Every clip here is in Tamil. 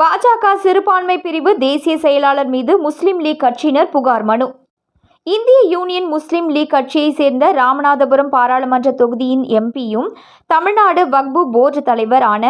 பாஜக சிறுபான்மை பிரிவு தேசிய செயலாளர் மீது முஸ்லிம் லீக் கட்சியினர் புகார் மனு. இந்திய யூனியன் முஸ்லிம் லீக் கட்சியைச் சேர்ந்த ராமநாதபுரம் பாராளுமன்ற தொகுதியின் எம்பியும் தமிழ்நாடு வக்பு போர்டு தலைவரான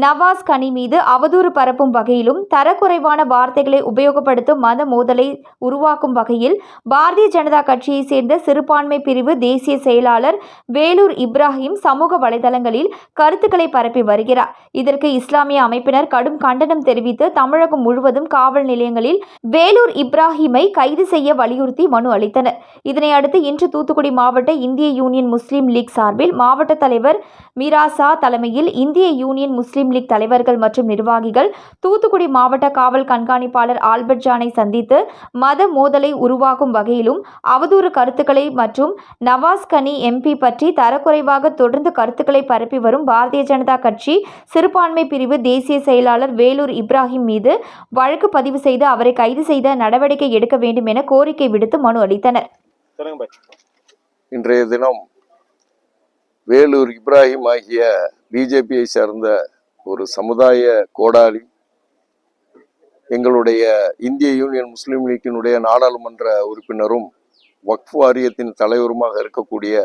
நவாஸ் கனி மீது அவதூறு பரப்பும் வகையிலும் தரக்குறைவான வார்த்தைகளை உபயோகப்படுத்தும் மத மோதலை உருவாக்கும் வகையில் பாரதிய ஜனதா கட்சியைச் சேர்ந்த சிறுபான்மை பிரிவு தேசிய செயலாளர் வேலூர் இப்ராஹிம் சமூக வலைதளங்களில் கருத்துக்களை பரப்பி வருகிறார். இதற்கு இஸ்லாமிய அமைப்பினர் கடும் கண்டனம் தெரிவித்து தமிழகம் முழுவதும் காவல் நிலையங்களில் வேலூர் இப்ராஹிமை கைது செய்ய வலியுறுத்தி மனு அளித்தனர் இதனையடுத்து இன்று தூத்துக்குடி மாவட்ட இந்திய யூனியன் முஸ்லீம் லீக் சார்பில் மாவட்ட தலைவர் மீராசா தலைமையில் இந்திய யூனியன் முஸ்லீம் லீக் தலைவர்கள் மற்றும் நிர்வாகிகள் தூத்துக்குடி மாவட்ட காவல் கண்காணிப்பாளர் ஆல்பர்ட் ஜானை சந்தித்து மத மோதலை உருவாக்கும் வகையிலும் அவதூறு கருத்துக்களை மற்றும் நவாஸ் கனி எம்பி பற்றி தரக்குறைவாக தொடர்ந்து கருத்துக்களை பரப்பி வரும் பாரதிய ஜனதா கட்சி சிறுபான்மை பிரிவு தேசிய செயலாளர் வேலூர் இப்ராஹிம் மீது வழக்கு பதிவு செய்து அவரை கைது செய்த நடவடிக்கை எடுக்க வேண்டும் என கோரிக்கை விடுத்து மனு பாய். இன்றைய தினம் வேலூர் இப்ராஹிம் ஆகிய பிஜேபியை சேர்ந்த ஒரு சமுதாய கோடாளி எங்களுடைய இந்திய யூனியன் முஸ்லீம் லீக்கினுடைய நாடாளுமன்ற உறுப்பினரும் வக்ஃப் வாரியத்தின் தலைவருமாக இருக்கக்கூடிய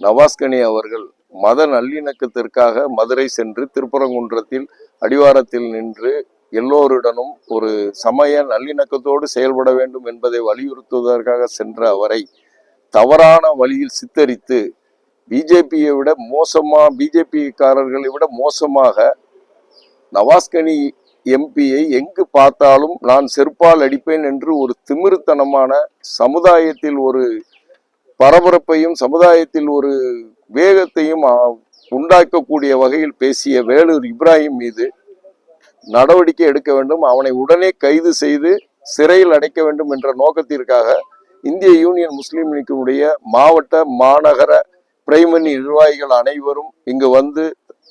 நவாஸ்கனி அவர்கள் மத நல்லிணக்கத்திற்காக மதுரை சென்று திருப்பரங்குன்றத்தில் அடிவாரத்தில் நின்று எல்லோருடனும் ஒரு சமய நல்லிணக்கத்தோடு செயல்பட வேண்டும் என்பதை வலியுறுத்துவதற்காக சென்ற அவரை தவறான வழியில் சித்தரித்து பிஜேபியை விட மோசமாக பிஜேபிக்காரர்களை விட மோசமாக நவாஸ்கனி எம்பியை எங்கு பார்த்தாலும் நான் செருப்பால் அடிப்பேன் என்று ஒரு திமிருத்தனமான சமுதாயத்தில் ஒரு பரபரப்பையும் சமுதாயத்தில் ஒரு வேகத்தையும் உண்டாக்கக்கூடிய வகையில் பேசிய வேலூர் இப்ராஹிம் மீது நடவடிக்கை எடுக்க வேண்டும் அவனை உடனே கைது செய்து சிறையில் அடைக்க வேண்டும் என்ற நோக்கத்திற்காக இந்திய யூனியன் முஸ்லீம் லீக்கினுடைய மாவட்ட மாநகர பிரைமரி நிர்வாகிகள் அனைவரும் இங்கு வந்து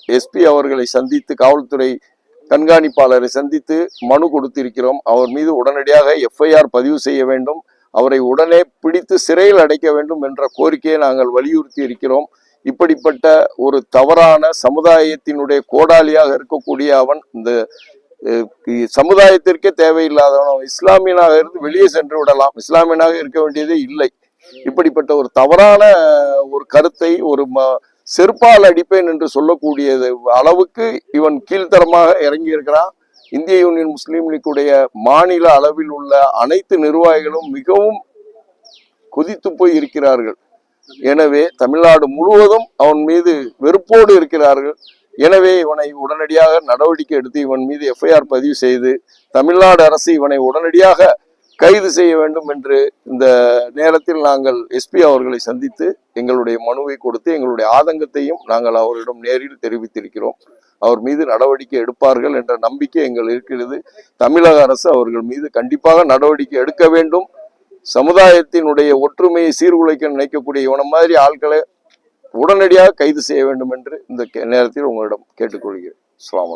எஸ்பி அவர்களை சந்தித்து காவல்துறை கண்காணிப்பாளரை சந்தித்து மனு கொடுத்திருக்கிறோம். அவர் மீது உடனடியாக எஃப்ஐஆர் பதிவு செய்ய வேண்டும். அவரை உடனே பிடித்து சிறையில் அடைக்க வேண்டும் என்ற கோரிக்கையை நாங்கள் வலியுறுத்தி இருக்கிறோம். இப்படிப்பட்ட ஒரு தவறான சமுதாயத்தினுடைய கோடாளியாக இருக்கக்கூடிய அவன் இந்த சமுதாயத்திற்கே தேவையில்லாதவன். அவன் இஸ்லாமியனாக இருந்து வெளியே சென்று விடலாம். இஸ்லாமியனாக இருக்க வேண்டியதே இல்லை. இப்படிப்பட்ட ஒரு தவறான ஒரு கருத்தை ஒரு ம செருப்பால் அடிப்பேன் என்று சொல்லக்கூடியது அளவுக்கு இவன் கீழ்த்தரமாக இறங்கி இருக்கிறான் இந்திய யூனியன் முஸ்லீம் லீக்குடைய மாநில அளவில் உள்ள அனைத்து நிர்வாகிகளும் மிகவும் கொதித்து போய் இருக்கிறார்கள். எனவே தமிழ்நாடு முழுவதும் அவன் மீது வெறுப்போடு இருக்கிறார்கள். எனவே இவனை உடனடியாக நடவடிக்கை எடுத்து இவன் மீது எஃப்ஐஆர் பதிவு செய்து தமிழ்நாடு அரசு இவனை உடனடியாக கைது செய்ய வேண்டும் என்று இந்த நேரத்தில் நாங்கள் எஸ்பி அவர்களை சந்தித்து எங்களுடைய மனுவை கொடுத்து எங்களுடைய ஆதங்கத்தையும் நாங்கள் அவரிடம் நேரில் தெரிவித்திருக்கிறோம். அவர் மீது நடவடிக்கை எடுப்பார்கள் என்ற நம்பிக்கை எங்கள் இருக்கிறது. தமிழக அரசு அவர்கள் மீது கண்டிப்பாக நடவடிக்கை எடுக்க வேண்டும். சமுதாயத்தினுடைய ஒற்றுமையை சீர்குலைக்க நினைக்கக்கூடிய இவன மாதிரி ஆட்களை உடனடியாக கைது செய்ய வேண்டும் என்று இந்த நேரத்தில் உங்களிடம் கேட்டுக்கொள்கிறேன். அஸ்ஸலாமு